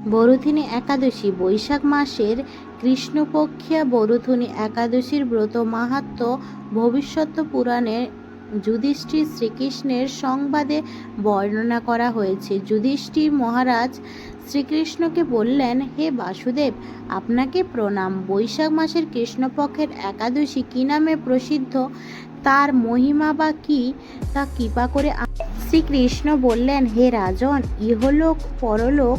বরুথিনী একাদশী বৈশাখ মাসের কৃষ্ণপক্ষিয়া বরুথুনী একাদশীর ব্রত মাহাত্ম্য ভবিষ্যৎ পুরাণে যুধিষ্ঠির শ্রীকৃষ্ণের সংবাদে বর্ণনা করা হয়েছে। যুধিষ্ঠির মহারাজ শ্রীকৃষ্ণকে বললেন, হে বাসুদেব, আপনাকে প্রণাম। বৈশাখ মাসের কৃষ্ণপক্ষের একাদশী কী নামে প্রসিদ্ধ? তার মহিমা বা কী? তা কৃপা করে শ্রীকৃষ্ণ বললেন, হে রাজন, ইহলোক, পরলোক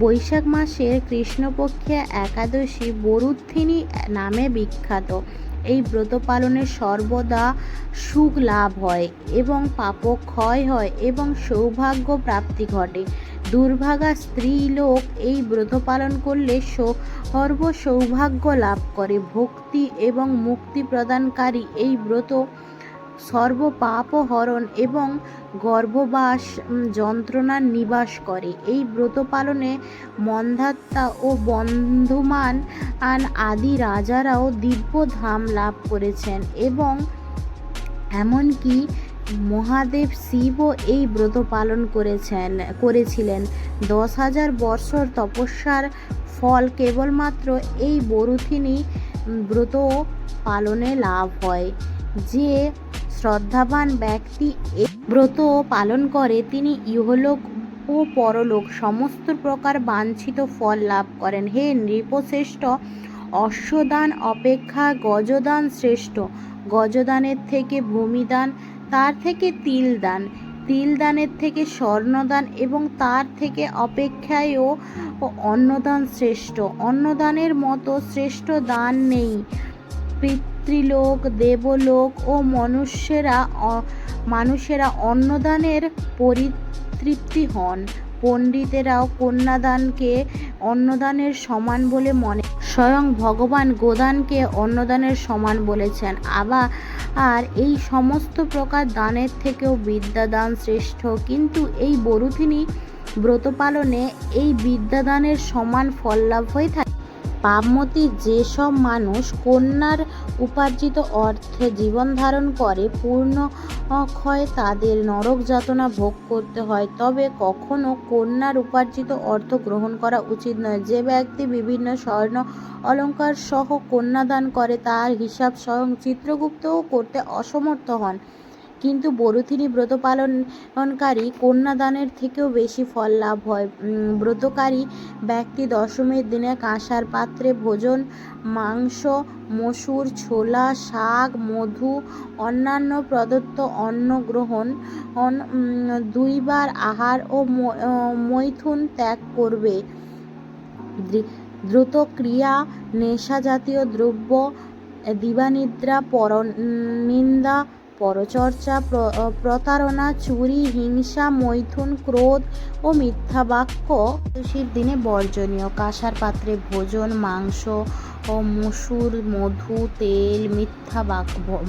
বৈশাখ মাসের কৃষ্ণপক্ষে একাদশী বরুদ্ধিনী নামে বিখ্যাত। এই ব্রত পালনে সর্বদা সুখ লাভ হয় এবং পাপ ক্ষয় হয় এবং সৌভাগ্য প্রাপ্তি ঘটে। দুর্ভাগা স্ত্রী লোক এই ব্রত পালন করলে সর্ব সৌভাগ্য লাভ করে। ভক্তি এবং মুক্তি প্রদানকারী এই ব্রত সর্ব পাপ হরণ এবং গর্ভবাস যন্ত্রণার নিবাস করে। এই ব্রত পালনে মন্ধাত্মা ও বন্ধমান আদি রাজারাও দিব্য ধাম লাভ করেছেন এবং এমনকি মহাদেব শিবও এই ব্রত পালন করেছেন, করেছিলেন। দশ হাজার বৎসর তপস্যার ফল কেবলমাত্র এই বরুথিনী ব্রত পালনে লাভ হয়, যে শ্রদ্ধাবান ব্যক্তি ব্রত পালন করে, তিনি ইহলোক ও পরলোক সমস্ত প্রকার বাঞ্ছিত ফল লাভ করেন। হে নৃপশ্রেষ্ঠ, অশ্বদান অপেক্ষা গজদান শ্রেষ্ঠ। গজদানের থেকে ভূমিদান, তার থেকে তিলদান। তিলদানের থেকে স্বর্ণদান এবং তার থেকে অপেক্ষায়ও অন্নদান শ্রেষ্ঠ। অন্নদানের মতো শ্রেষ্ঠ দান নেই। পিতৃলোক, দেবলোক ও মনুষ্যেরা মানুষেরা অন্নদানের পরিতৃপ্তি হন। পণ্ডিতেরাও কন্যাদানকে অন্নদানের সমান বলে মনে স্বয়ং ভগবান গোদানকে অন্নদানের সমান বলেছেন। আবার আর এই সমস্ত প্রকার দানের থেকেও বিদ্যাদান শ্রেষ্ঠ। কিন্তু এই বরুথিনী ব্রত পালনে এই বিদ্যাদানের সমান ফল লাভ হয়ে থাকে। পাপমতি যেসব মানুষ কন্যার উপার্জিত অর্থে জীবন ধারণ করে পূর্ণ ক্ষয়, তাদের নরক যাতনা ভোগ করতে হয়। তবে কখনো কন্যার উপার্জিত অর্থ গ্রহণ করা উচিত নয়। যে ব্যক্তি বিভিন্ন স্বর্ণ অলঙ্কার সহ কন্যাদান করে, তার হিসাব স্বয়ং চিত্রগুপ্তও করতে অসমর্থ হন। কিন্তু বরুথিনী ব্রত পালনকারী কন্যাদানের থেকেও বেশি ফল লাভ হয়। ব্রতকারী ব্যক্তি দশমীর দিনে কাঁসার পাত্রে ভোজন, মাংস, মসুর, ছোলা, শাক, মধু, অন্যান্য প্রদত্ত অন্ন গ্রহণ দুইবার আহার ও মৈথুন ত্যাগ করবে। দ্রি- দ্রুত ক্রিয়া নেশা জাতীয় দ্রব্য, দিবানিদ্রা পর নিন্দা পরচর্চা প্রতারণা, চুরি, হিংসা, মৈথুন, ক্রোধ ও মিথ্যা বাক্য একাদশীর দিনে বর্জনীয়। কাঁসার পাত্রে ভোজন, মাংস ও মসুর, মধু, তেল, মিথ্যা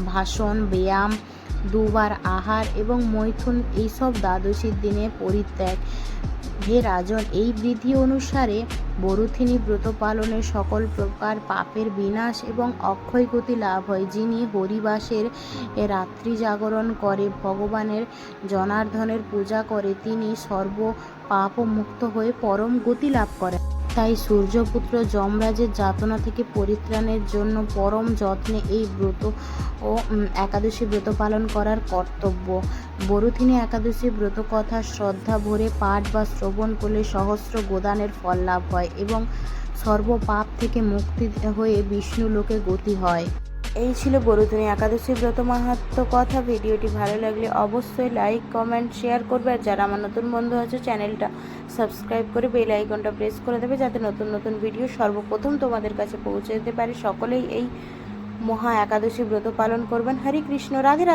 ভাষণ, ব্যায়াম, দুবার আহার এবং মৈথুন, এইসব দ্বাদশীর দিনে পরিত্যাগ। হে রাজন এই বিধি অনুসারে বরুথিনী ব্রত পালনে সকল প্রকার পাপের বিনাশ এবং অক্ষয় গতি লাভ হয়, যিনি হরিবাসের রাত্রি জাগরণ করে, ভগবানের জনার্ধনের পূজা করে, তিনি সর্ব পাপ মুক্ত হয়ে পরম গতি লাভ করেন। তাই সূর্যপুত্র যমরাজের যাতনা থেকে পরিত্রাণের জন্য পরম যত্নে এই ব্রত ও একাদশী ব্রত পালন করার কর্তব্য। বরুথিনী একাদশী ব্রত কথা শ্রদ্ধা ভরে পাঠ বা শ্রবণ করলে সহস্র গোদানের ফল লাভ হয় এবং সর্বপাপ থেকে মুক্তি হয়ে বিষ্ণু লোকে গতি হয়। এই ছিল বরুথিনী একাদশী ব্রত মাহাত্ম কথা। ভিডিওটি ভালো লাগলে অবশ্যই লাইক কমেন্ট শেয়ার করবে। আর যারা আমার নতুন বন্ধু আছে, চ্যানেলটা সাবস্ক্রাইব করে বেল আইকনটা প্রেস করে দেবে যাতে নতুন নতুন ভিডিও সর্বপ্রথম তোমাদের কাছে পৌঁছে যেতে পারে। সকলেই এই মহা একাদশী ব্রত পালন করবেন। হরে কৃষ্ণ, রাধে রাধে।